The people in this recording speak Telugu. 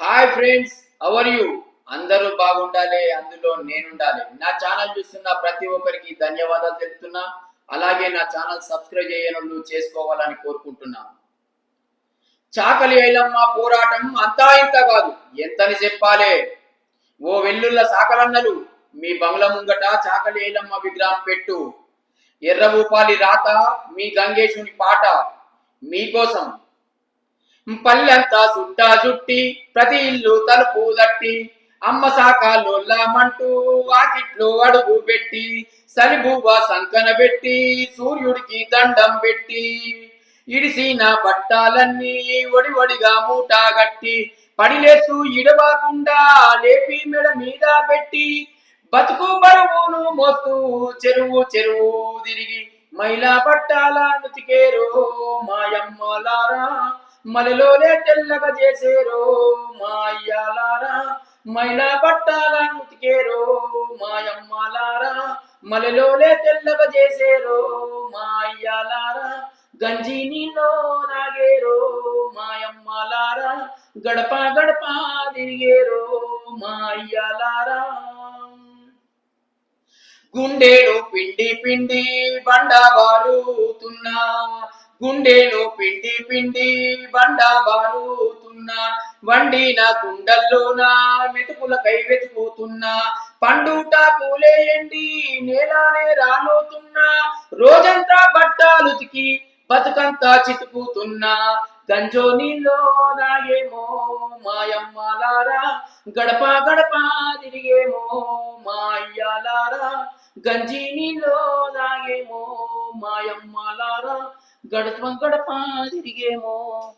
హాయ్ ఫ్రెండ్స్ అవర్ యూ అందరూ బాగుండాలి అందులో నేనుండాలి. నా ఛానల్ చూస్తున్న ప్రతి ఒక్కరికి ధన్యవాదాలు తెలుపుతున్నా. అలాగే నా ఛానల్ సబ్స్క్రైబ్ చేయను చేసుకోవాలని కోరుకుంటున్నాను చాకలి ఐలమ్మ పోరాటం అంతా ఇంత కాదు ఎంతని చెప్పాలే? ఓ వెల్లుల్ల సాకలన్నలు మీ బంగ్లా ముంగట చాకలి ఐలమ్మ విగ్రహం పెట్టు. ఎర్రభూపాలి రాత మీ గంగేశుని పాట మీకోసం పల్లెంతా చుట్టా చుట్టి ప్రతి ఇల్లు తలుపు దట్టి అమ్మ సాకాలోళ్ళమంటూ వాకిట్లో అడుగు పెట్టి సలిబువ్వ సంకన పెట్టి సూర్యుడికి దండం పెట్టి ఇడిసిన బట్టాలన్నీ ఒడి ఒడిగా మూటగట్టి పడిలేసు ఇడవాకుండా లేపి మెడ మీద పెట్టి బతుకు బరువును మోస్తూ చెరువు చెరువు తిరిగి మైలా పట్టాల నుతికేరో మాయమ్మలారా మలిలోనే తెల్లగ చేసేరో మా అయ్యాలారా మైలా పట్టాల నుతికేరో మాయమ్మలారా మలిలోనే తెల్లగ చేసేరో మా అయ్యాలారా గంజి నీలో నాగేరో మాయమ్మలారా గడప గడప తిరిగేరో మా అయ్యాలారా గుండెను పిండి పిండి బండ బారుతున్నా గుండెను పిండి పిండి బండ బారుతున్నా వండిన కుండల్లోన మెతుకుల కై వెతుకుతున్నా. పండుట పూలేయండి నేలానే రాలోతున్నా రోజంతా బట్టాలుతికి బతుకంతా చితుకుతున్నా. గంజో నీలో నాగేమో మాయమ్మలారా. గడప గడప తిరిగేమో మాయ్యాలారా గంజి నీలో దాగేమో మాయమ్మలారా గడప గడప తిరిగేమో.